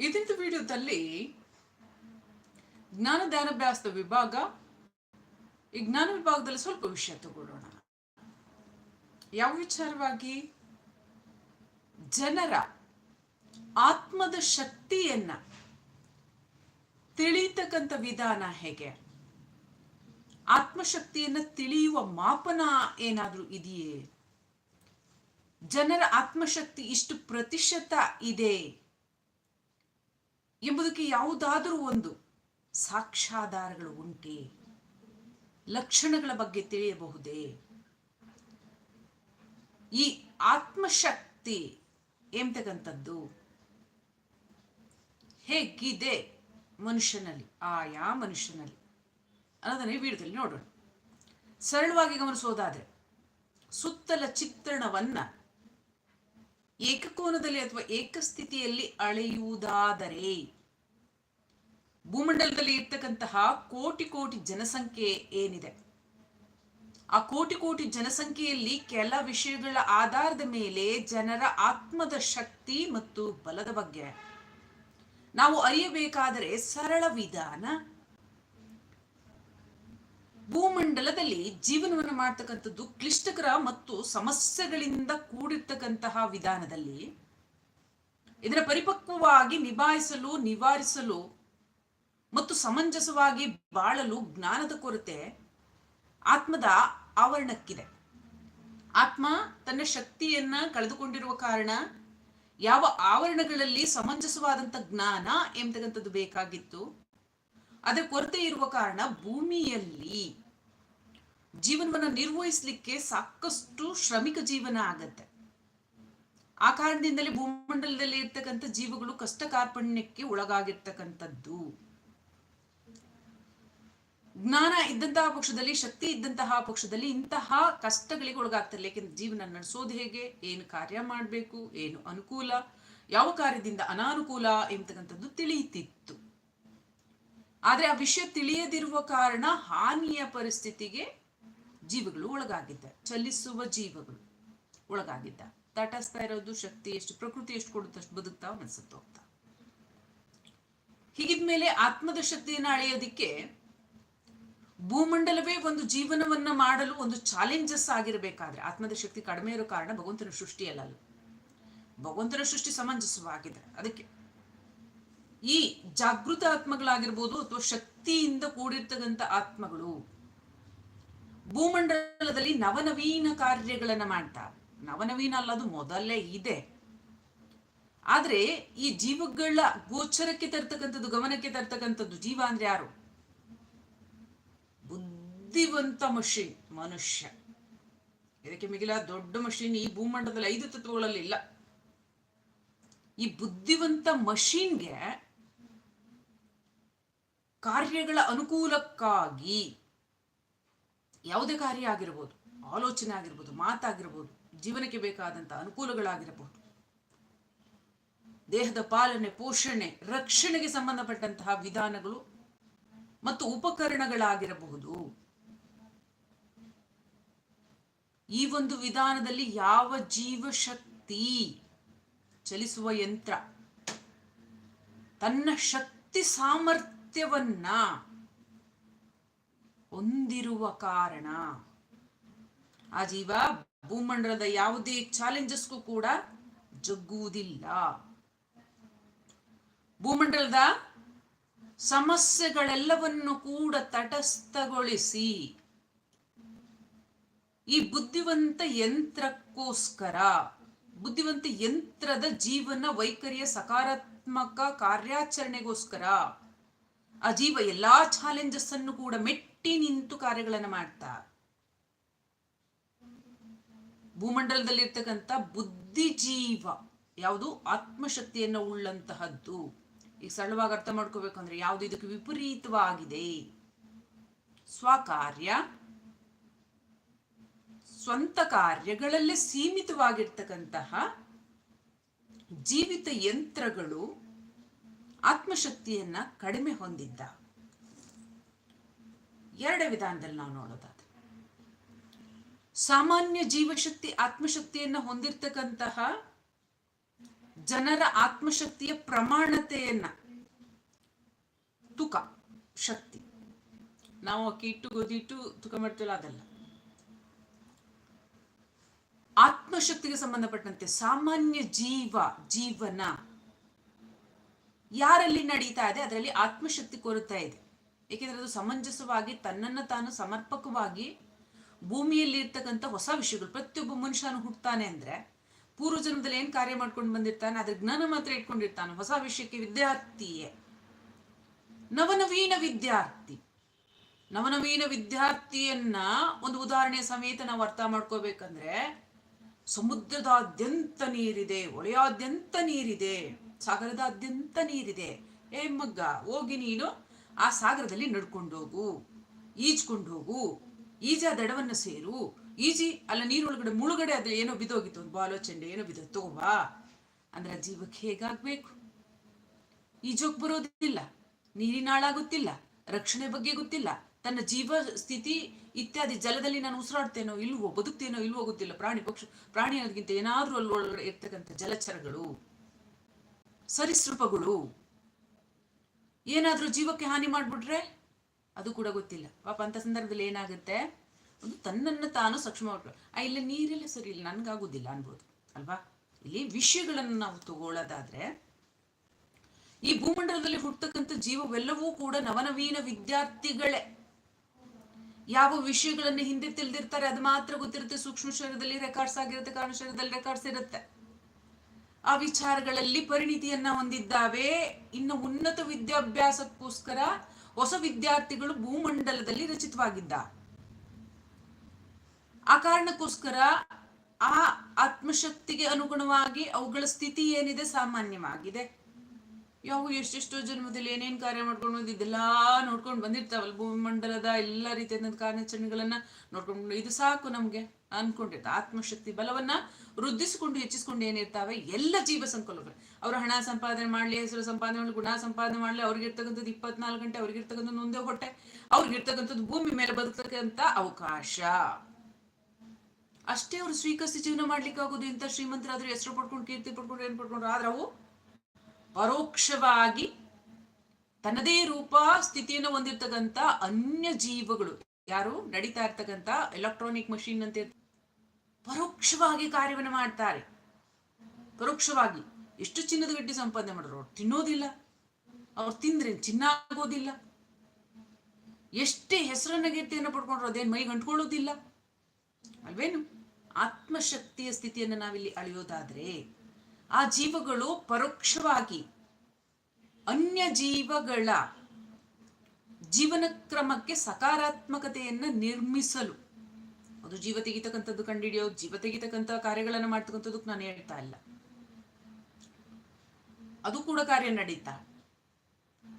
ಇದರಿಂದ ವಿಡಿಯೋದಲ್ಲಿ ಜ್ಞಾನ ಧ್ಯಾನಾಭ್ಯಾಸದ ವಿಭಾಗ, ಈ ಜ್ಞಾನ ವಿಭಾಗದಲ್ಲಿ ಸ್ವಲ್ಪ ವಿಷಯ ತಗೊಳ್ಳೋಣ. ಯಾವ ವಿಚಾರವಾಗಿ? ಜನರ ಆತ್ಮದ ಶಕ್ತಿಯನ್ನ ತಿಳಿತಕ್ಕಂಥ ವಿಧಾನ ಹೇಗೆ? ಆತ್ಮಶಕ್ತಿಯನ್ನ ತಿಳಿಯುವ ಮಾಪನ ಏನಾದರೂ ಇದೆಯೇ? ಜನರ ಆತ್ಮಶಕ್ತಿ ಇಷ್ಟು ಪ್ರತಿಶತ ಇದೆ? ಎಂಬುದಕ್ಕೆ ಯಾವುದಾದರೂ ಒಂದು ಸಾಕ್ಷಾಧಾರಗಳು ಉಂಟೆ. ಲಕ್ಷಣಗಳ ಬಗ್ಗೆ ತಿಳಿಯಬಹುದೇ? ಈ ಆತ್ಮಶಕ್ತಿ ಎಂತಕ್ಕಂಥದ್ದು? ಹೇಗಿದೆ ಮನುಷ್ಯನಲ್ಲಿ, ಆಯಾ ಮನುಷ್ಯನಲ್ಲಿ? ಅನ್ನೋದನ್ನ ಈ ವಿಡಿಯೋದಲ್ಲಿ ನೋಡೋಣ. ಸರಳವಾಗಿ ಗಮನಿಸೋದಾದ್ರೆ ಸುತ್ತಲ ಚಿತ್ರಣವನ್ನ ಏಕಕೋನದಲ್ಲಿ ಅಥವಾ ಏಕಸ್ಥಿತಿಯಲ್ಲಿ ಅಳೆಯುವುದಾದರೆ ಭೂಮಂಡಲದಲ್ಲಿ ಇರ್ತಕ್ಕಂತಹ ಕೋಟಿ ಕೋಟಿ ಜನಸಂಖ್ಯೆ ಏನಿದೆ? ಆ ಕೋಟಿ ಕೋಟಿ ಜನಸಂಖ್ಯೆಯಲ್ಲಿ ಕೆಲ ವಿಷಯಗಳ ಆಧಾರದ ಮೇಲೆ ಜನರ ಆತ್ಮದ ಶಕ್ತಿ ಮತ್ತು ಬಲದ ಬಗ್ಗೆ ನಾವು ಅರಿಯಬೇಕಾದರೆ ಸರಳ ವಿಧಾನ ಭೂಮಂಡಲದಲ್ಲಿ ಜೀವನವನ್ನು ಮಾಡ್ತಕ್ಕಂಥದ್ದು ಕ್ಲಿಷ್ಟಕರ ಮತ್ತು ಸಮಸ್ಯೆಗಳಿಂದ ಕೂಡಿರ್ತಕ್ಕಂತಹ ವಿಧಾನದಲ್ಲಿ ಇದರ ಪರಿಪಕ್ವವಾಗಿ ನಿಭಾಯಿಸಲು, ನಿವಾರಿಸಲು ಮತ್ತು ಸಮಂಜಸವಾಗಿ ಬಾಳಲು ಜ್ಞಾನದ ಕೊರತೆ ಆತ್ಮದ ಆವರಣಕ್ಕಿದೆ. ಆತ್ಮ ತನ್ನ ಶಕ್ತಿಯನ್ನ ಕಳೆದುಕೊಂಡಿರುವ ಕಾರಣ ಯಾವ ಆವರಣಗಳಲ್ಲಿ ಸಮಂಜಸವಾದಂತ ಜ್ಞಾನ ಎಂಬತಕ್ಕಂಥದ್ದು ಬೇಕಾಗಿತ್ತು. ಅದರ ಕೊರತೆ ಇರುವ ಕಾರಣ ಭೂಮಿಯಲ್ಲಿ ಜೀವನವನ್ನು ನಿರ್ವಹಿಸಲಿಕ್ಕೆ ಸಾಕಷ್ಟು ಶ್ರಮಿಕ ಜೀವನ ಆಗತ್ತೆ. ಆ ಕಾರಣದಿಂದಲೇ ಭೂಮಂಡಲದಲ್ಲಿ ಇರ್ತಕ್ಕಂಥ ಜೀವಗಳು ಕಷ್ಟ ಕಾರ್ಪಣ್ಯಕ್ಕೆ ಒಳಗಾಗಿರ್ತಕ್ಕಂಥದ್ದು. ಜ್ಞಾನ ಇದ್ದಂತಹ ಪಕ್ಷದಲ್ಲಿ, ಶಕ್ತಿ ಇದ್ದಂತಹ ಪಕ್ಷದಲ್ಲಿ ಇಂತಹ ಕಷ್ಟಗಳಿಗೆ ಒಳಗಾಗ್ತಾರೆ. ಯಾಕೆಂದ್ರೆ ಜೀವನ ನಡೆಸೋದು ಹೇಗೆ? ಏನು ಕಾರ್ಯ ಮಾಡಬೇಕು? ಏನು ಅನುಕೂಲ? ಯಾವ ಕಾರ್ಯದಿಂದ ಅನಾನುಕೂಲ ಎಂಬತಕ್ಕಂಥದ್ದು ತಿಳಿಯುತ್ತಿತ್ತು. ಆದ್ರೆ ಆ ವಿಷಯ ತಿಳಿಯದಿರುವ ಕಾರಣ ಹಾನಿಯ ಪರಿಸ್ಥಿತಿಗೆ ಜೀವಗಳು ಒಳಗಾಗಿದ್ದ ಚಲಿಸುವ ಜೀವಗಳು ಒಳಗಾಗಿದ್ದ ತಟಸ್ತಾ ಇರೋದು ಶಕ್ತಿ ಎಷ್ಟು, ಪ್ರಕೃತಿ ಎಷ್ಟು ಕೊಡುತ್ತಷ್ಟು ಬದುಕ್ತಾವ ಮನಸ್ಸತ್ತು ಹೋಗ್ತಾ. ಹೀಗಿದ್ಮೇಲೆ ಆತ್ಮದ ಶಕ್ತಿಯನ್ನ ಅಳೆಯೋದಿಕ್ಕೆ ಭೂಮಂಡಲವೇ ಒಂದು ಜೀವನವನ್ನ ಮಾಡಲು ಒಂದು ಚಾಲೆಂಜಸ್ ಆಗಿರಬೇಕಾದ್ರೆ ಆತ್ಮದ ಶಕ್ತಿ ಕಡಿಮೆ ಇರೋ ಕಾರಣ ಭಗವಂತನ ಸೃಷ್ಟಿಯಲ್ಲ ಭಗವಂತನ ಸೃಷ್ಟಿ ಸಮಂಜಸವಾಗಿದೆ. ಅದಕ್ಕೆ ಈ ಜಾಗೃತ ಆತ್ಮಗಳಾಗಿರ್ಬೋದು ಅಥವಾ ಶಕ್ತಿಯಿಂದ ಕೂಡಿರ್ತಕ್ಕಂಥ ಆತ್ಮಗಳು. ಭೂಮಂಡಲದಲ್ಲಿ ನವನವೀನ ಕಾರ್ಯಗಳನ್ನ ಮಾಡ್ತಾರೆ ನವನವೀನ ಅಲ್ಲದು ಮೊದಲೇ ಇದೆ. ಆದ್ರೆ ಈ ಜೀವಗಳ ಗೋಚರಕ್ಕೆ ತರ್ತಕ್ಕಂಥದ್ದು, ಗಮನಕ್ಕೆ ತರ್ತಕ್ಕಂಥದ್ದು ಜೀವ ಅಂದ್ರೆ ಯಾರು? ಬುದ್ಧಿವಂತ ಮಷಿನ್, ಮನುಷ್ಯ. ಇದಕ್ಕೆ ಮಿಗಿಲ ದೊಡ್ಡ ಮಷಿನ್ ಈ ಭೂಮಂಡಲದಲ್ಲಿ ಐದು ತತ್ವಗಳಲ್ಲಿ ಇಲ್ಲ. ಈ ಬುದ್ಧಿವಂತ ಮಷೀನ್ಗೆ ಕಾರ್ಯಗಳ ಅನುಕೂಲಕ್ಕಾಗಿ ಯಾವುದೇ ಕಾರ್ಯ ಆಗಿರ್ಬೋದು, ಆಲೋಚನೆ ಆಗಿರ್ಬೋದು, ಮಾತಾಗಿರ್ಬೋದು, ಜೀವನಕ್ಕೆ ಬೇಕಾದಂತ ಅನುಕೂಲಗಳಾಗಿರಬಹುದು. ದೇಹದ ಪಾಲನೆ, ಪೋಷಣೆ, ರಕ್ಷಣೆಗೆ ಸಂಬಂಧಪಟ್ಟಂತಹ ವಿಧಾನಗಳು ಮತ್ತು ಉಪಕರಣಗಳಾಗಿರಬಹುದು. ಈ ಒಂದು ವಿಧಾನದಲ್ಲಿ ಯಾವ ಜೀವಶಕ್ತಿ ಚಲಿಸುವ ಯಂತ್ರ, ತನ್ನ ಶಕ್ತಿ ಸಾಮರ್ಥ್ಯವನ್ನ ಹೊಂದಿರುವ ಕಾರಣ ಆ ಜೀವ ಭೂಮಂಡಲದ ಯಾವುದೇ ಚಾಲೆಂಜಸ್ಗೂ ಕೂಡ ಜಗ್ಗುವುದಿಲ್ಲ. ಭೂಮಂಡಲದ ಸಮಸ್ಯೆಗಳೆಲ್ಲವನ್ನು ಕೂಡ ತಟಸ್ಥಗೊಳಿಸಿ ಈ ಬುದ್ಧಿವಂತ ಯಂತ್ರಕ್ಕೋಸ್ಕರ, ಬುದ್ಧಿವಂತ ಯಂತ್ರದ ಜೀವನ ವೈಖರಿಯ ಸಕಾರಾತ್ಮಕ ಕಾರ್ಯಾಚರಣೆಗೋಸ್ಕರ ಆ ಜೀವ ಎಲ್ಲಾ ಚಾಲೆಂಜಸ್ ಅನ್ನು ಕೂಡ ಮೆಟ್ಟಿ ನಿಂತು ಕಾರ್ಯಗಳನ್ನು ಮಾಡ್ತಾ. ಭೂಮಂಡಲದಲ್ಲಿರ್ತಕ್ಕಂಥ ಬುದ್ಧಿಜೀವ, ಯಾವುದು? ಆತ್ಮಶಕ್ತಿಯನ್ನು ಉಳ್ಳಂತಹದ್ದು. ಈಗ ಸರಳವಾಗಿ ಅರ್ಥ ಮಾಡ್ಕೋಬೇಕು ಅಂದ್ರೆ ಯಾವುದು? ಇದಕ್ಕೆ ವಿಪರೀತವಾಗಿದೆ. ಸ್ವಕಾರ್ಯ, ಸ್ವಂತ ಕಾರ್ಯಗಳಲ್ಲೇ ಸೀಮಿತವಾಗಿರ್ತಕ್ಕಂತಹ ಜೀವಿತ ಯಂತ್ರಗಳು ಆತ್ಮಶಕ್ತಿಯನ್ನ ಕಡಿಮೆ ಹೊಂದಿದ್ದ. ಎರಡೇ ವಿಧಾನದಲ್ಲಿ ನಾವು ನೋಡೋದಾದ್ರೆ, ಸಾಮಾನ್ಯ ಜೀವಶಕ್ತಿ ಆತ್ಮಶಕ್ತಿಯನ್ನ ಹೊಂದಿರ್ತಕ್ಕಂತಹ ಜನರ ಆತ್ಮಶಕ್ತಿಯ ಪ್ರಮಾಣತೆಯನ್ನ, ತುಕ, ಶಕ್ತಿ. ನಾವು ಅಕ್ಕಿ ಇಟ್ಟು ಗೋದಿಟ್ಟು ತುಕ ಮಾಡ್ತೀವಲ್ಲ ಅದಲ್ಲ. ಆತ್ಮಶಕ್ತಿಗೆ ಸಂಬಂಧಪಟ್ಟಂತೆ ಸಾಮಾನ್ಯ ಜೀವ, ಜೀವನ ಯಾರಲ್ಲಿ ನಡೀತಾ ಇದೆ, ಅದರಲ್ಲಿ ಆತ್ಮಶಕ್ತಿ ಕೊರತಾ ಇದೆ. ಏಕೆಂದರೆ ಅದು ಸಮಂಜಸವಾಗಿ ತನ್ನನ್ನು ತಾನು ಸಮರ್ಪಕವಾಗಿ ಭೂಮಿಯಲ್ಲಿ ಇರ್ತಕ್ಕಂಥ ಹೊಸ ವಿಷಯಗಳು, ಪ್ರತಿಯೊಬ್ಬ ಮನುಷ್ಯನು ಹುಟ್ಟತಾನೆ ಅಂದ್ರೆ ಪೂರ್ವ ಜನ್ಮದಲ್ಲಿ ಏನ್ ಕಾರ್ಯ ಮಾಡ್ಕೊಂಡು ಬಂದಿರ್ತಾನೆ? ಅದ್ರ ಜ್ಞಾನ ಮಾತ್ರ ಇಟ್ಕೊಂಡಿರ್ತಾನೆ. ಹೊಸ ವಿಷಯಕ್ಕೆ ವಿದ್ಯಾರ್ಥಿಯೇ. ನವನವೀನ ವಿದ್ಯಾರ್ಥಿ. ನವನವೀನ ವಿದ್ಯಾರ್ಥಿಯನ್ನ ಒಂದು ಉದಾಹರಣೆ ಸಮೇತ ನಾವು ಅರ್ಥ ಮಾಡ್ಕೋಬೇಕಂದ್ರೆ ಸಮುದ್ರದಾದ್ಯಂತ ನೀರಿದೆ, ಒಳೆಯಾದ್ಯಂತ ನೀರಿದೆ. ಸಾಗರದಾದ್ಯಂತ ನೀರಿದೆ. ಏ ಮಗ್ಗ, ಹೋಗಿ ನೀನು ಆ ಸಾಗರದಲ್ಲಿ ನಡ್ಕೊಂಡು ಹೋಗು, ಈಜ್ಕೊಂಡು ಹೋಗು, ಈಜ ದಡವನ್ನ ಸೇರು, ಈಜಿ, ಅಲ್ಲ ನೀರೊಳಗಡೆ ಮುಳುಗಡೆ ಅದು ಏನೋ ಬಿದ್ದೋಗಿತ್ತು ಬಾಲೋ ಚೆಂಡೆ ಏನೋ ಬಿದ್ದೋ ತಗೋಬಾ ಅಂದ್ರೆ ಜೀವಕ್ಕೆ ಹೇಗಾಗ್ಬೇಕು? ಈಜೋಗ್ ಬರೋದಿಲ್ಲ, ನೀರಿನ ಗೊತ್ತಿಲ್ಲ ರಕ್ಷಣೆ ಬಗ್ಗೆ ಗೊತ್ತಿಲ್ಲ, ತನ್ನ ಜೀವ ಸ್ಥಿತಿ ಇತ್ಯಾದಿ ಜಲದಲ್ಲಿ ನಾನು ಉಸಿರಾಡ್ತೇನೋ ಇಲ್ವೋ, ಬದುಕ್ತೇನೋ ಇಲ್ವೋ ಗೊತ್ತಿಲ್ಲ, ಪ್ರಾಣಿ ಪಕ್ಷಿ, ಪ್ರಾಣಿ ಅನ್ನೋದಕ್ಕಿಂತ ಏನಾದ್ರೂ ಅಲ್ಲಿ ಒಳಗಡೆ ಇರ್ತಕ್ಕಂಥ ಜಲಚರಗಳು. ಸರಿಸೃಪಗಳು. ಏನಾದ್ರೂ ಜೀವಕ್ಕೆ ಹಾನಿ ಮಾಡ್ಬಿಟ್ರೆ ಅದು ಕೂಡ ಗೊತ್ತಿಲ್ಲ. ಪಾಪ ಅಂತ ಸಂದರ್ಭದಲ್ಲಿ ಏನಾಗುತ್ತೆ? ಒಂದು ತನ್ನನ್ನು ತಾನು ಸಕ್ಷಮ ಆ, ಇಲ್ಲ ನೀರೆಲ್ಲ ಸರಿ ಇಲ್ಲ, ನನ್ಗಾಗುದಿಲ್ಲ ಅನ್ಬೋದು, ಅಲ್ವಾ? ಇಲ್ಲಿ ವಿಷಯಗಳನ್ನು ನಾವು ತಗೊಳ್ಳೋದಾದ್ರೆ, ಈ ಭೂಮಂಡಲದಲ್ಲಿ ಹುಟ್ಟತಕ್ಕಂಥ ಜೀವವೆಲ್ಲವೂ ಕೂಡ ನವನವೀನ ವಿದ್ಯಾರ್ಥಿಗಳೇ. ಯಾವ ವಿಷಯಗಳನ್ನು ಹಿಂದೆ ತಿಳಿದಿರ್ತಾರೆ, ಅದು ಮಾತ್ರ ಗೊತ್ತಿರುತ್ತೆ. ಸೂಕ್ಷ್ಮ ಶರೀರದಲ್ಲಿ ರೆಕಾರ್ಡ್ಸ್ ಆಗಿರುತ್ತೆ, ಕಾರಣ ಶರೀರದಲ್ಲಿ ರೆಕಾರ್ಡ್ಸ್ ಇರುತ್ತೆ. ಆ ವಿಚಾರಗಳಲ್ಲಿ ಪರಿಣಿತಿಯನ್ನ ಹೊಂದಿದ್ದಾವೆ. ಇನ್ನು ಉನ್ನತ ವಿದ್ಯಾಭ್ಯಾಸಕ್ಕೋಸ್ಕರ ಹೊಸ ವಿದ್ಯಾರ್ಥಿಗಳು ಭೂಮಂಡಲದಲ್ಲಿ ರಚಿತವಾಗಿದ್ದ. ಆ ಕಾರಣಕ್ಕೋಸ್ಕರ ಆ ಆತ್ಮಶಕ್ತಿಗೆ ಅನುಗುಣವಾಗಿ ಅವುಗಳ ಸ್ಥಿತಿ ಏನಿದೆ ಸಾಮಾನ್ಯವಾಗಿದೆ. ಯಾವ ಎಷ್ಟೆಷ್ಟೋ ಜನ್ಮದಲ್ಲಿ ಏನೇನ್ ಕಾರ್ಯ ಮಾಡ್ಕೊಂಡು ಬಂದಿದ್ದೆಲ್ಲ ನೋಡ್ಕೊಂಡು ಬಂದಿರ್ತಾವಲ್ಲ ಭೂಮಂಡಲದ ಎಲ್ಲ ರೀತಿಯಾದ ಕಾರ್ಯಾಚರಣೆಗಳನ್ನ ನೋಡ್ಕೊಂಡು ಇದು ಸಾಕು ನಮ್ಗೆ ಅನ್ಕೊಂಡಿರ್ತ ಆತ್ಮಶಕ್ತಿ ಬಲವನ್ನ ವೃದ್ಧಿಸಿಕೊಂಡು ಹೆಚ್ಚಿಸಿಕೊಂಡು ಏನಿರ್ತಾವೆ ಎಲ್ಲ ಜೀವ ಸಂಕುಲಗಳು. ಅವರು ಹಣ ಸಂಪಾದನೆ ಮಾಡ್ಲಿ, ಹೆಸರು ಸಂಪಾದನೆ ಮಾಡ್ಲಿ, ಗುಣ ಸಂಪಾದನೆ ಮಾಡ್ಲಿ ಅವ್ರಿಗಿರ್ತಕ್ಕಂಥದ್ದು ಇಪ್ಪತ್ನಾಲ್ಕು ಗಂಟೆ ಅವ್ರಿಗಿರ್ತಕ್ಕಂಥದ್ದು ಒಂದೇ ಹೊಟ್ಟೆ ಅವ್ರಿಗಿರ್ತಕ್ಕಂಥದ್ದು ಭೂಮಿ ಮೇಲೆ ಬದುಕತಕ್ಕಂಥ ಅವಕಾಶ. ಅಷ್ಟೇ ಅವ್ರು ಸ್ವೀಕರಿಸಿ ಜೀವನ ಮಾಡ್ಲಿಕ್ಕೆ ಆಗೋದು ಇಂಥ ಶ್ರೀಮಂತರಾದ್ರೂ ಹೆಸರು ಪಡ್ಕೊಂಡು ಕೀರ್ತಿ ಪಡ್ಕೊಂಡು ಏನ್ ಪಡ್ಕೊಂಡ್ರು ಆದ್ರೆ ಅವು ಪರೋಕ್ಷವಾಗಿ ತನ್ನದೇ ರೂಪ ಸ್ಥಿತಿಯನ್ನು ಹೊಂದಿರ್ತಕ್ಕಂಥ ಅನ್ಯ ಜೀವಗಳು. ಯಾರು? ನಡೀತಾ ಇರ್ತಕ್ಕಂಥ ಎಲೆಕ್ಟ್ರಾನಿಕ್ ಮಷೀನ್ ಅಂತ. ಪರೋಕ್ಷವಾಗಿ ಕಾರ್ಯವನ್ನು ಮಾಡ್ತಾರೆ. ಪರೋಕ್ಷವಾಗಿ. ಎಷ್ಟು ಚಿನ್ನದ ಗಡ್ಡಿ ಸಂಪಾದನೆ ಮಾಡೋರು ಅವ್ರು ತಿನ್ನೋದಿಲ್ಲ. ಅವ್ರು ತಿಂದ್ರೆ ಚಿನ್ನ ಆಗೋದಿಲ್ಲ. ಎಷ್ಟೇ ಹೆಸರನ್ನ ಕೀರ್ತಿಯನ್ನು ಪಡ್ಕೊಂಡ್ರು ಅದೇನು ಮೈಗೆ ಅಂಟ್ಕೊಳ್ಳೋದಿಲ್ಲ. ಅಲ್ವೇನು? ಆತ್ಮಶಕ್ತಿಯ ಸ್ಥಿತಿಯನ್ನು ನಾವಿಲ್ಲಿ ಅಳೆಯೋದಾದ್ರೆ ಆ ಜೀವಗಳು ಪರೋಕ್ಷವಾಗಿ ಅನ್ಯ ಜೀವಗಳ ಜೀವನ ಕ್ರಮಕ್ಕೆ ಸಕಾರಾತ್ಮಕತೆಯನ್ನ ನಿರ್ಮಿಸಲು. ಅದು ಜೀವ ತೆಗಿತಕ್ಕಂಥದ್ದು ಕಂಡುಹಿಡಿಯೋದು ಜೀವ ತೆಗಿತಕ್ಕಂಥ ಕಾರ್ಯಗಳನ್ನು ಮಾಡ್ತಕ್ಕಂಥದ್ದಕ್ಕೆ ನಾನು ಹೇಳ್ತಾ ಇಲ್ಲ. ಅದು ಕೂಡ ಕಾರ್ಯ ನಡೀತಾ.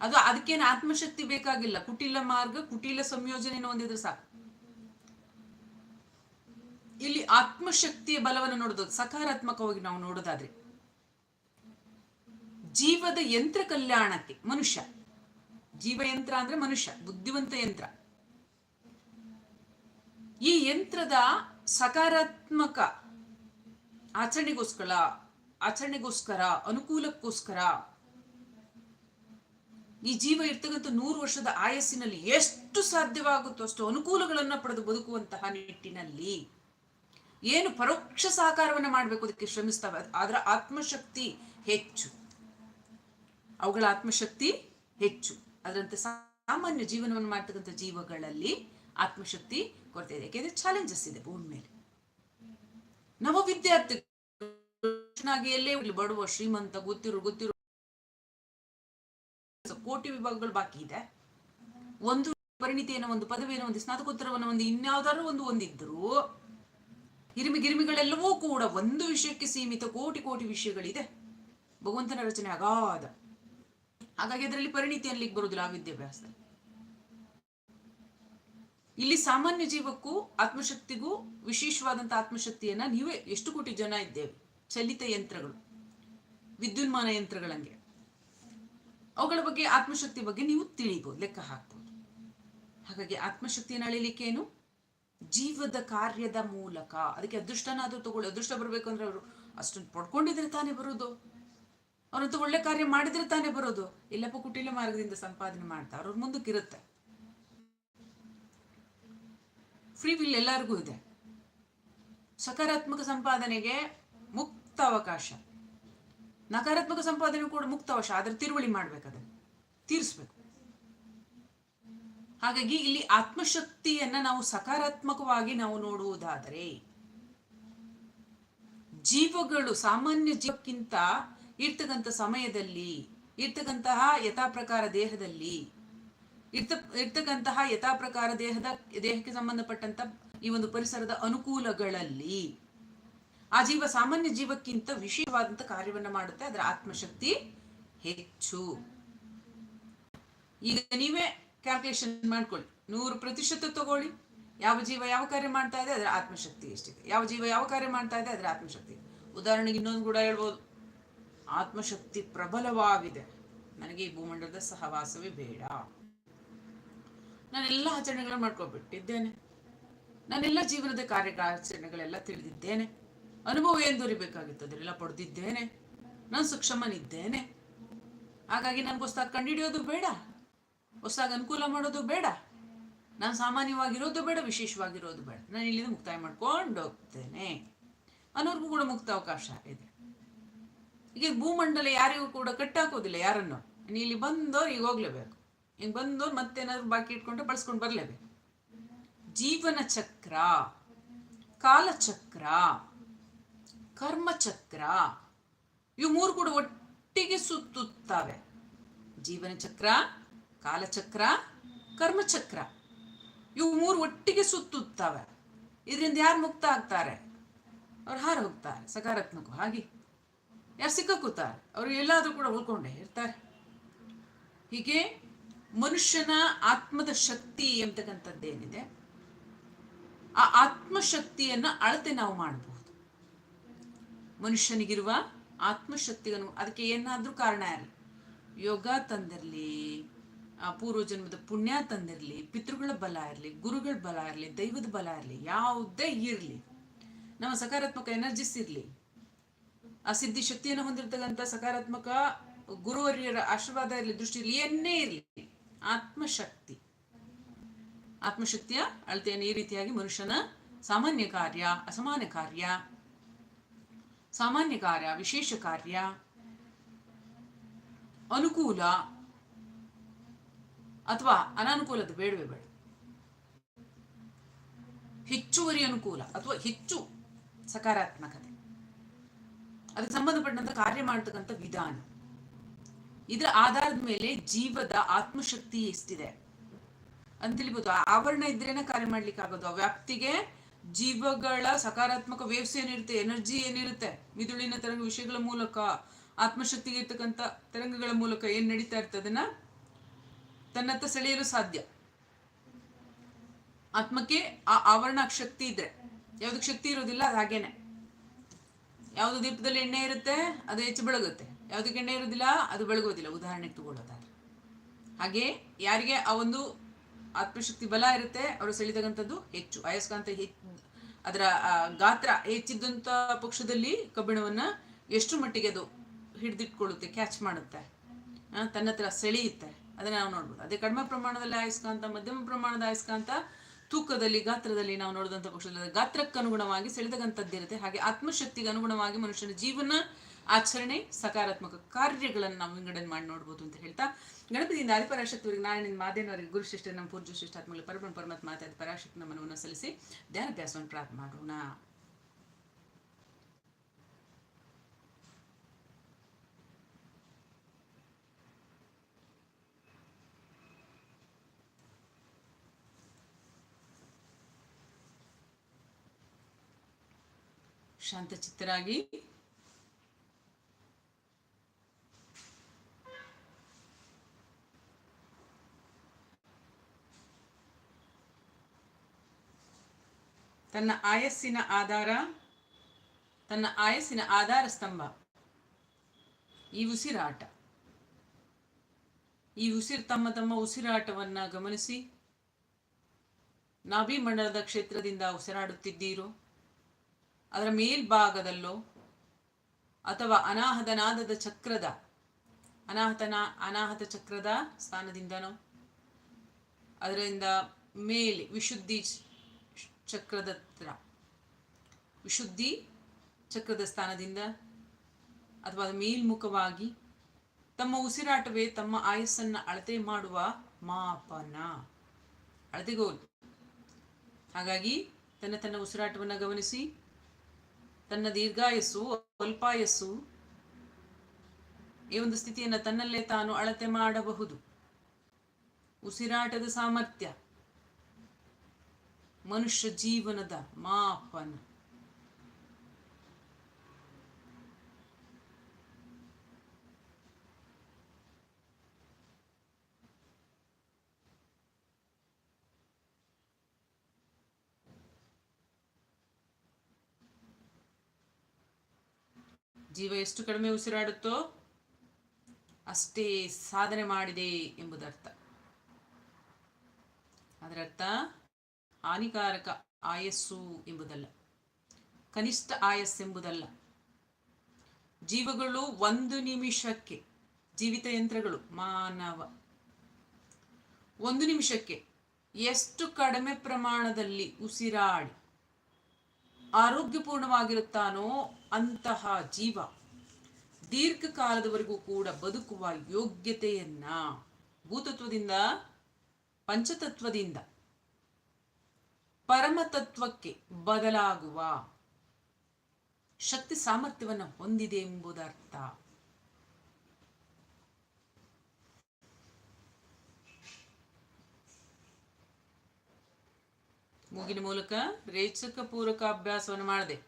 ಅದು ಅದಕ್ಕೇನು ಆತ್ಮಶಕ್ತಿ ಬೇಕಾಗಿಲ್ಲ. ಕುಟಿಲ ಮಾರ್ಗ, ಕುಟಿಲ ಸಂಯೋಜನೆಯನ್ನು ಹೊಂದಿದ್ರೆ ಸಾಕು. ಇಲ್ಲಿ ಆತ್ಮಶಕ್ತಿಯ ಬಲವನ್ನು ನೋಡೋದು ಸಕಾರಾತ್ಮಕವಾಗಿ ನಾವು ನೋಡೋದಾದ್ರೆ. ಜೀವದ ಯಂತ್ರ ಕಲ್ಯಾಣಕ್ಕೆ, ಮನುಷ್ಯ. ಜೀವಯಂತ್ರ ಅಂದ್ರೆ ಮನುಷ್ಯ, ಬುದ್ಧಿವಂತ ಯಂತ್ರ. ಈ ಯಂತ್ರದ ಸಕಾರಾತ್ಮಕ ಆಚರಣೆಗೋಸ್ಕರ ಆಚರಣೆಗೋಸ್ಕರ, ಅನುಕೂಲಕ್ಕೋಸ್ಕರ, ಈ ಜೀವ ಇರ್ತಕ್ಕಂಥ ನೂರು ವರ್ಷದ ಆಯಸ್ಸಿನಲ್ಲಿ ಎಷ್ಟು ಸಾಧ್ಯವಾಗುತ್ತೋ ಅಷ್ಟು ಅನುಕೂಲಗಳನ್ನ ಪಡೆದು ಬದುಕುವಂತಹ ನಿಟ್ಟಿನಲ್ಲಿ ಏನು ಪರೋಕ್ಷ ಸಹಕಾರವನ್ನ ಮಾಡಬೇಕು, ಅದಕ್ಕೆ ಶ್ರಮಿಸ್ತಾವೆ. ಅದರ ಆತ್ಮಶಕ್ತಿ ಹೆಚ್ಚು. ಅವುಗಳ ಆತ್ಮಶಕ್ತಿ ಹೆಚ್ಚು. ಅದರಂತೆ ಸಾಮಾನ್ಯ ಜೀವನವನ್ನು ಮಾಡ್ತಕ್ಕಂಥ ಜೀವಗಳಲ್ಲಿ ಆತ್ಮಶಕ್ತಿ ಕೊರತೆ ಇದೆ. ಯಾಕೆಂದ್ರೆ ಚಾಲೆಂಜಸ್ ಇದೆ ಭೂಮಿ ಮೇಲೆ. ನವ ವಿದ್ಯಾರ್ಥಿ ಎಲ್ಲೇ ಇರ್ಲಿ ಬಡವ, ಶ್ರೀಮಂತ ಗೊತ್ತಿರೋ ಗೊತ್ತಿರೋ ಕೋಟಿ ವಿಭಾಗಗಳು ಬಾಕಿ ಇದೆ. ಒಂದು ಪರಿಣಿತಿಯನ್ನು, ಒಂದು ಪದವಿಯನ್ನು, ಒಂದು ಸ್ನಾತಕೋತ್ತರವನ್ನು, ಒಂದು ಇನ್ಯಾವುದಾದ್ರೂ ಒಂದು ಹೊಂದಿದ್ರು ಹಿರಿಮಿ ಗಿರಿಮಿಗಳೆಲ್ಲವೂ ಕೂಡ ಒಂದು ವಿಷಯಕ್ಕೆ ಸೀಮಿತ ಕೋಟಿ ಕೋಟಿ ವಿಷಯಗಳಿದೆ. ಭಗವಂತನ ರಚನೆ ಅಗಾಧ. ಹಾಗಾಗಿ ಅದರಲ್ಲಿ ಪರಿಣಿತಿ ಅನ್ಲಿಕ್ಕೆ ಬರುವುದಿಲ್ಲ ಆ ವಿದ್ಯಾಭ್ಯಾಸ. ಇಲ್ಲಿ ಸಾಮಾನ್ಯ ಜೀವಕ್ಕೂ ಆತ್ಮಶಕ್ತಿಗೂ ವಿಶೇಷವಾದಂತಹ ಆತ್ಮಶಕ್ತಿಯನ್ನ ನೀವೇ ಎಷ್ಟು ಕೋಟಿ ಜನ ಇದ್ದೇವೆ? ಚಲಿತ ಯಂತ್ರಗಳು, ವಿದ್ಯುನ್ಮಾನ ಯಂತ್ರಗಳಂಗೆ ಅವುಗಳ ಬಗ್ಗೆ, ಆತ್ಮಶಕ್ತಿ ಬಗ್ಗೆ ನೀವು ತಿಳಿಬಹುದು ಲೆಕ್ಕ ಹಾಕ್ಬೋದು. ಹಾಗಾಗಿ ಆತ್ಮಶಕ್ತಿಯನ್ನು ಅಳಿಲಿಕ್ಕೆ ಏನು? ಜೀವದ ಕಾರ್ಯದ ಮೂಲಕ. ಅದಕ್ಕೆ ಅದೃಷ್ಟನಾದ್ರೂ ತಗೊಳ್ಳಿ. ಅದೃಷ್ಟ ಬರಬೇಕು ಅಂದ್ರೆ ಅವರು ಅಷ್ಟೊಂದು ಪಡ್ಕೊಂಡಿದ್ರೆ ತಾನೇ ಬರೋದು. ಅವರಂತೂ ಒಳ್ಳೆ ಕಾರ್ಯ ಮಾಡಿದ್ರೆ ತಾನೇ ಬರೋದು. ಇಲ್ಲಪ್ಪ ಕುಟಿಲ ಮಾರ್ಗದಿಂದ ಸಂಪಾದನೆ ಮಾಡ್ತಾ ಅವ್ರ ಮುಂದಕ್ಕಿರುತ್ತೆ. ಫ್ರೀ ವಿಲ್ ಎಲ್ಲರಿಗೂ ಇದೆ. ಸಕಾರಾತ್ಮಕ ಸಂಪಾದನೆಗೆ ಮುಕ್ತ ಅವಕಾಶ. ನಕಾರಾತ್ಮಕ ಸಂಪಾದನೆ ಕೂಡ ಮುಕ್ತ ಅವಕಾಶ, ಆದ್ರೆ ತಿರುವಳಿ ಅದನ್ನ. ತೀರಿಸ್ಬೇಕು. ಹಾಗಾಗಿ ಇಲ್ಲಿ ಆತ್ಮಶಕ್ತಿಯನ್ನ ನಾವು ಸಕಾರಾತ್ಮಕವಾಗಿ ನಾವು ನೋಡುವುದಾದರೆ, ಜೀವಗಳು ಸಾಮಾನ್ಯ ಜೀವಕ್ಕಿಂತ ಇರ್ತಕ್ಕಂಥ ಸಮಯದಲ್ಲಿ, ಇರ್ತಕ್ಕಂತಹ ಯಥಾಪ್ರಕಾರ ದೇಹದಲ್ಲಿ, ಇರ್ತ, ಇರ್ತಕ್ಕಂತಹ ಯಥಾಪ್ರಕಾರ ದೇಹದ, ದೇಹಕ್ಕೆ ಸಂಬಂಧಪಟ್ಟಂತ ಈ ಒಂದು ಪರಿಸರದ ಅನುಕೂಲಗಳಲ್ಲಿ ಆ ಜೀವ, ಸಾಮಾನ್ಯ ಜೀವಕ್ಕಿಂತ ವಿಶೇಷವಾದಂತ ಕಾರ್ಯವನ್ನ ಮಾಡುತ್ತೆ, ಅದರ ಆತ್ಮಶಕ್ತಿ ಹೆಚ್ಚು. ಈಗ ನೀವೇ ಕ್ಯಾಲ್ಕುಲೇಷನ್ ಮಾಡ್ಕೊಳ್ಳಿ. ನೂರು ಪ್ರತಿಶತ ತಗೊಳ್ಳಿ. ಯಾವ ಜೀವ ಯಾವ ಕಾರ್ಯ ಮಾಡ್ತಾ ಇದೆ, ಅದರ ಆತ್ಮಶಕ್ತಿ ಎಷ್ಟಿದೆ? ಯಾವ ಜೀವ ಯಾವ ಕಾರ್ಯ ಮಾಡ್ತಾ ಇದೆ, ಅದರ ಆತ್ಮಶಕ್ತಿ ಉದಾಹರಣೆಗೆ ಇನ್ನೊಂದು ಕೂಡ ಹೇಳ್ಬೋದು. ಆತ್ಮಶಕ್ತಿ ಪ್ರಬಲವಾಗಿದೆ. ನನಗೆ ಈ ಭೂಮಂಡಲದ ಸಹವಾಸವೇ ಬೇಡ. ನಾನೆಲ್ಲ ಆಚರಣೆಗಳನ್ನು ಮಾಡ್ಕೊಬಿಟ್ಟಿದ್ದೇನೆ ನಾನೆಲ್ಲ ಜೀವನದ ಕಾರ್ಯಾಚರಣೆಗಳೆಲ್ಲ ತಿಳಿದಿದ್ದೇನೆ. ಅನುಭವ ಏನು ದೊರಿಬೇಕಾಗಿತ್ತು ಅದನ್ನೆಲ್ಲ ಪಡೆದಿದ್ದೇನೆ. ನಾನು ಸಕ್ಷಮನಿದ್ದೇನೆ. ಹಾಗಾಗಿ ನನಗೆ ಹೊಸ್ದಾಗಿ ಕಂಡುಹಿಡಿಯೋದು ಬೇಡ. ಹೊಸದಾಗಿ ಅನುಕೂಲ ಮಾಡೋದು ಬೇಡ. ನಾನು ಸಾಮಾನ್ಯವಾಗಿರೋದು ಬೇಡ, ವಿಶೇಷವಾಗಿರೋದು ಬೇಡ. ನಾನು ಇಲ್ಲಿಂದ ಮುಕ್ತಾಯ ಮಾಡ್ಕೊಂಡು ಹೋಗ್ತೇನೆ. ಅನ್ನೋರ್ಗೂ ಕೂಡ ಮುಕ್ತ ಅವಕಾಶ ಇದೆ. ಈಗ ಭೂಮಂಡಲ ಯಾರಿಗೂ ಕೂಡ ಕಟ್ಟಾಕೋದಿಲ್ಲ, ಯಾರನ್ನು? ನೀ ಇಲ್ಲಿ ಬಂದವ್ರು ಈಗ ಹೋಗ್ಲೇಬೇಕು. ಈಗ ಬಂದವ್ರು ಮತ್ತೇನಾದ್ರು ಬಾಕಿ ಇಟ್ಕೊಂಡ್ರೆ ಬಳಸ್ಕೊಂಡು ಬರಲೇಬೇಕು. ಜೀವನ ಚಕ್ರ ಕಾಲಚಕ್ರ, ಕರ್ಮಚಕ್ರ, ಇವು ಮೂರು ಕೂಡ ಒಟ್ಟಿಗೆ ಸುತ್ತುತ್ತವೆ. ಜೀವನ ಚಕ್ರ ಕಾಲಚಕ್ರ, ಕರ್ಮಚಕ್ರ, ಇವು ಮೂರು ಒಟ್ಟಿಗೆ ಸುತ್ತುತ್ತವೆ. ಇದರಿಂದ ಯಾರು ಮುಕ್ತ ಆಗ್ತಾರೆ? ಅವ್ರು ಹಾರ ಹೋಗ್ತಾರೆ ಸಕಾರಾತ್ಮಕ ಹಾಗೆ ಯಾರು ಸಿಕ್ಕಕ್ಕೂತಾರೆ ಅವರು ಎಲ್ಲಾದರೂ ಕೂಡ ಉಳ್ಕೊಂಡೇ, ಇರ್ತಾರೆ. ಹೀಗೆ ಮನುಷ್ಯನ ಆತ್ಮದ ಶಕ್ತಿ ಎಂಬತಕ್ಕಂಥದ್ದೇನಿದೆ ಆ ಆತ್ಮಶಕ್ತಿಯನ್ನು ಅಳತೆ ನಾವು ಮಾಡಬಹುದು. ಮನುಷ್ಯನಿಗಿರುವ ಆತ್ಮಶಕ್ತಿಯನ್ನು ಅದಕ್ಕೆ ಏನಾದರೂ ಕಾರಣ ಇರಲಿ ಯೋಗ ತಂದಿರಲಿ ಪೂರ್ವ ಜನ್ಮದ ಪುಣ್ಯ ತಂದಿರಲಿ, ಪಿತೃಗಳ ಬಲ ಇರಲಿ, ಗುರುಗಳ ಬಲ ಇರಲಿ, ದೈವದ ಬಲ ಇರಲಿ, ಯಾವುದೇ ಇರಲಿ. ನಮ್ಮ ಸಕಾರಾತ್ಮಕ ಎನರ್ಜಿಸ್ ಇರಲಿ. ಆ ಸಿದ್ಧಿ ಶಕ್ತಿಯನ್ನು ಹೊಂದಿರತಕ್ಕಂಥ ಸಕಾರಾತ್ಮಕ ಗುರುವರ್ಯರ ಆಶೀರ್ವಾದ ಇರಲಿ ದೃಷ್ಟಿ ಇರಲಿ ಏನೇ ಇರಲಿ. ಆತ್ಮಶಕ್ತಿ. ಆತ್ಮಶಕ್ತಿಯ ಅಳತೆಯನ್ನು ಈ ರೀತಿಯಾಗಿ ಮನುಷ್ಯನ ಸಾಮಾನ್ಯ ಕಾರ್ಯ ಅಸಾಮಾನ್ಯ ಕಾರ್ಯ, ಸಾಮಾನ್ಯ ಕಾರ್ಯ, ವಿಶೇಷ ಕಾರ್ಯ, ಅನುಕೂಲ ಅಥವಾ ಅನಾನುಕೂಲದ ಬೇಡವೇ ಬೇಡ ಹೆಚ್ಚುವರಿ ಅನುಕೂಲ ಅಥವಾ ಹೆಚ್ಚು ಸಕಾರಾತ್ಮಕತೆ. ಅದಕ್ಕೆ ಸಂಬಂಧಪಟ್ಟಂತ ಕಾರ್ಯ ಮಾಡತಕ್ಕಂಥ ವಿಧಾನ. ಇದರ ಆಧಾರದ ಮೇಲೆ ಜೀವದ ಆತ್ಮಶಕ್ತಿ ಎಷ್ಟಿದೆ? ಅಂತ ತಿಳಿಬಹುದು ಆವರಣ ಇದ್ರೇನೆ ಕಾರ್ಯ ಮಾಡ್ಲಿಕ್ಕೆ ಆಗೋದು ಆ ವ್ಯಾಪ್ತಿಗೆ ಜೀವಗಳ ಸಕಾರಾತ್ಮಕ ವೇವ್ಸ್ ಏನಿರುತ್ತೆ ಎನರ್ಜಿ ಏನಿರುತ್ತೆ, ಮಿದುಳಿನ ತರಂಗ ವಿಷಯಗಳ ಮೂಲಕ, ಆತ್ಮಶಕ್ತಿಗೆ ಇರ್ತಕ್ಕಂಥ ತರಂಗಗಳ ಮೂಲಕ ಏನ್ ನಡೀತಾ ಇರ್ತದನ್ನ ತನ್ನತ್ತ ಸೆಳೆಯಲು ಸಾಧ್ಯ. ಆತ್ಮಕ್ಕೆ ಆ ಆವರಣ ಶಕ್ತಿ ಇದ್ರೆ. ಯಾವ್ದಕ್ಕೆ ಶಕ್ತಿ ಇರೋದಿಲ್ಲ, ಅದು ಹಾಗೇನೆ. ಯಾವುದು ದೀಪದಲ್ಲಿ ಎಣ್ಣೆ ಇರುತ್ತೆ? ಅದು ಹೆಚ್ಚು ಬೆಳಗುತ್ತೆ. ಯಾವುದಕ್ಕೆ ಎಣ್ಣೆ ಇರೋದಿಲ್ಲ ಅದು ಬೆಳಗೋದಿಲ್ಲ ಉದಾಹರಣೆಗೆ ತಗೊಳ್ಳೋದಾದ್ರೆ ಹಾಗೆ ಯಾರಿಗೆ ಆ ಒಂದು ಆತ್ಮಶಕ್ತಿ ಬಲ ಇರುತ್ತೆ, ಅವರು ಸೆಳಿತಕ್ಕಂಥದ್ದು ಹೆಚ್ಚು. ಅಯಸ್ಕಾಂತ ಅದರ ಗಾತ್ರ ಹೆಚ್ಚಿದ್ದಂಥ ಪಕ್ಷದಲ್ಲಿ ಕಬ್ಬಿಣವನ್ನು ಎಷ್ಟು ಮಟ್ಟಿಗೆ ಅದು ಹಿಡಿದಿಟ್ಕೊಳ್ಳುತ್ತೆ, ಕ್ಯಾಚ್ ಮಾಡುತ್ತೆ ತನ್ನ ಹತ್ರ ಸೆಳೆಯುತ್ತೆ. ಅದನ್ನ ನಾವು ನೋಡ್ಬೋದು. ಅದೇ ಕಡಿಮೆ ಪ್ರಮಾಣದಲ್ಲಿ ಅಯಸ್ಕಾಂತ ಮಧ್ಯಮ ಪ್ರಮಾಣದ ಅಯಸ್ಕಾಂತ ತೂಕದಲ್ಲಿ, ಗಾತ್ರದಲ್ಲಿ ನಾವು ನೋಡಿದಂಥ ಪಕ್ಷದಲ್ಲಿ ಗಾತ್ರಕ್ಕೆ ಅನುಗುಣವಾಗಿ ಸೆಳೆದಕ್ಕಂಥದ್ದಿರುತ್ತೆ ಹಾಗೆ ಆತ್ಮಶಕ್ತಿಗೆ ಅನುಗುಣವಾಗಿ ಮನುಷ್ಯನ ಜೀವನ, ಆಚರಣೆ, ಸಕಾರಾತ್ಮಕ ಕಾರ್ಯಗಳನ್ನು ನಾವು ವಿಂಗಡಣೆ ಮಾಡಿ ನೋಡ್ಬೋದು ಅಂತ ಹೇಳ್ತಾ ಗಣಪತಿಯಿಂದ ಆದಿಪರಾಶಕ್ತಿವರಿಗೆ ನಾರಾಯಣ ಮಾದೇನವರಿಗೆ ಗುರುಶ್ರೇಷ್ಠ ನಮ್ಮ ಪೂರ್ಜ ಶ್ರೇಷ್ಠಾತ್ಮಗಳು ಪರಬ್ರಹ್ಮ ಪರಮಾತ್ಮ ಆತ ಪರಾಶಕ್ತಿ ನಮನವನ್ನು ಸಲ್ಲಿಸಿ ಧ್ಯಾನಾಭ್ಯಾಸವನ್ನು ಪ್ರಾರಂಭ ಮಾಡೋಣ. ಶಾಂತಚಿತ್ತರಾಗಿ ತನ್ನ ಆಯಸ್ಸಿನ ಆಧಾರ, ತನ್ನ ಆಯಸ್ಸಿನ ಆಧಾರ ಸ್ತಂಭ. ಈ ಉಸಿರಾಟ. ಈ ಉಸಿರು ತಮ್ಮ ತಮ್ಮ ಉಸಿರಾಟವನ್ನ ಗಮನಿಸಿ. ನಾಭಿ ಮಂಡಲದ ಕ್ಷೇತ್ರದಿಂದ ಉಸಿರಾಡುತ್ತಿದ್ದೀರೋ ಅದರ ಮೇಲ್ಭಾಗದಲ್ಲೋ ಅಥವಾ ಅನಾಹತನಾದದ ಚಕ್ರದ, ಅನಾಹತನ, ಅನಾಹತ ಚಕ್ರದ ಸ್ಥಾನದಿಂದನೋ, ಅದರಿಂದ ಮೇಲೆ ವಿಶುದ್ಧಿ ಚಕ್ರದ ವಿಶುದ್ಧಿ ಚಕ್ರದ ಸ್ಥಾನದಿಂದ ಅಥವಾ ಮೇಲ್ಮುಖವಾಗಿ ತಮ್ಮ ಉಸಿರಾಟವೇ ತಮ್ಮ ಆಯಸ್ಸನ್ನ ಅಳತೆ ಮಾಡುವ ಮಾಪನ. ಅಳತೆಗೋಲು ಹಾಗಾಗಿ ತನ್ನ ತನ್ನ ಉಸಿರಾಟವನ್ನು ಗಮನಿಸಿ. ತನ್ನ ದೀರ್ಘಾಯಸ್ಸು, ಅಲ್ಪಾಯಸ್ಸು ಈ ಒಂದು ಸ್ಥಿತಿಯನ್ನು ತನ್ನಲ್ಲೇ ತಾನು ಅಳತೆ ಮಾಡಬಹುದು. ಉಸಿರಾಟದ ಸಾಮರ್ಥ್ಯ, ಮನುಷ್ಯ ಜೀವನದ ಮಾಪನ. ಜೀವ ಎಷ್ಟು ಕಡಿಮೆ ಉಸಿರಾಡುತ್ತೋ ಅಷ್ಟೇ ಸಾಧನೆ ಮಾಡಿದೆ ಎಂಬುದರ್ಥ. ಅದರರ್ಥ, ಹಾನಿಕಾರಕ ಆಯಸ್ಸು ಎಂಬುದಲ್ಲ, ಕನಿಷ್ಠ ಆಯಸ್ಸೆಂಬುದಲ್ಲ ಜೀವಗಳು ಒಂದು ನಿಮಿಷಕ್ಕೆ, ಜೀವಿತ ಯಂತ್ರಗಳು, ಮಾನವ, ಒಂದು ನಿಮಿಷಕ್ಕೆ ಎಷ್ಟು ಕಡಿಮೆ ಪ್ರಮಾಣದಲ್ಲಿ ಉಸಿರಾಡಿ ಆರೋಗ್ಯಪೂರ್ಣವಾಗಿರುತ್ತಾನೋ ಅಂತಹ ಜೀವ ದೀರ್ಘಕಾಲದವರೆಗೂ ಕೂಡ ಬದುಕುವ ಯೋಗ್ಯತೆಯನ್ನ ಭೂತತ್ವದಿಂದ, ಪಂಚತತ್ವದಿಂದ, ಪರಮತತ್ವಕ್ಕೆ ಬದಲಾಗುವ ಶಕ್ತಿ ಸಾಮರ್ಥ್ಯವನ್ನು ಹೊಂದಿದೆ ಎಂಬುದರ್ಥ. ಮೂಗಿನ ಮೂಲಕ ರೇಚಕ ಪೂರಕ ಅಭ್ಯಾಸವನ್ನು ಮಾಡಿದೆ.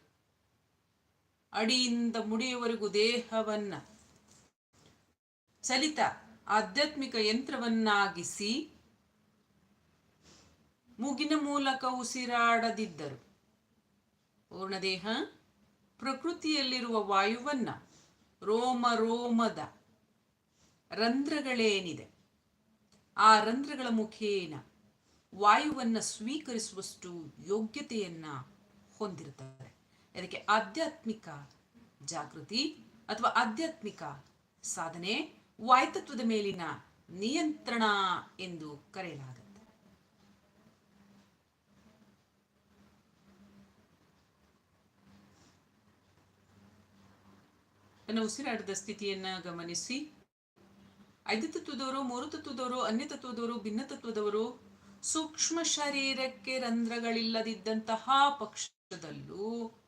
ಅಡಿಯಿಂದ ಮುಡಿಯವರೆಗೂ ದೇಹವನ್ನ ಚಲಿತ ಆಧ್ಯಾತ್ಮಿಕ ಯಂತ್ರವನ್ನಾಗಿಸಿ ಮೂಗಿನ ಮೂಲಕ ಉಸಿರಾಡದಿದ್ದರು. ಪೂರ್ಣದೇಹ ಪ್ರಕೃತಿಯಲ್ಲಿರುವ ವಾಯುವನ್ನ ರೋಮ ರೋಮದ ರಂಧ್ರಗಳೇನಿದೆ, ಆ ರಂಧ್ರಗಳ ಮುಖೇನ ವಾಯುವನ್ನ ಸ್ವೀಕರಿಸುವಷ್ಟು ಯೋಗ್ಯತೆಯನ್ನ ಹೊಂದಿರುತ್ತಾರೆ. ಅದಕ್ಕೆ ಆಧ್ಯಾತ್ಮಿಕ ಜಾಗೃತಿ ಅಥವಾ ಆಧ್ಯಾತ್ಮಿಕ ಸಾಧನೆ ವಾಯುತತ್ವದ ಮೇಲಿನ ನಿಯಂತ್ರಣ ಎಂದು ಕರೆಯಲಾಗುತ್ತೆ. ತನ್ನ ಉಸಿರಾಟದ ಸ್ಥಿತಿಯನ್ನ ಗಮನಿಸಿ. ಐದು ತತ್ವದವರು, ಮೂರು ತತ್ವದವರು, ಅನ್ಯ ತತ್ವದವರು, ಭಿನ್ನ ತತ್ವದವರು ಸೂಕ್ಷ್ಮ ಶರೀರಕ್ಕೆ ರಂಧ್ರಗಳಿಲ್ಲದಿದ್ದಂತಹ ಪಕ್ಷದಲ್ಲೂ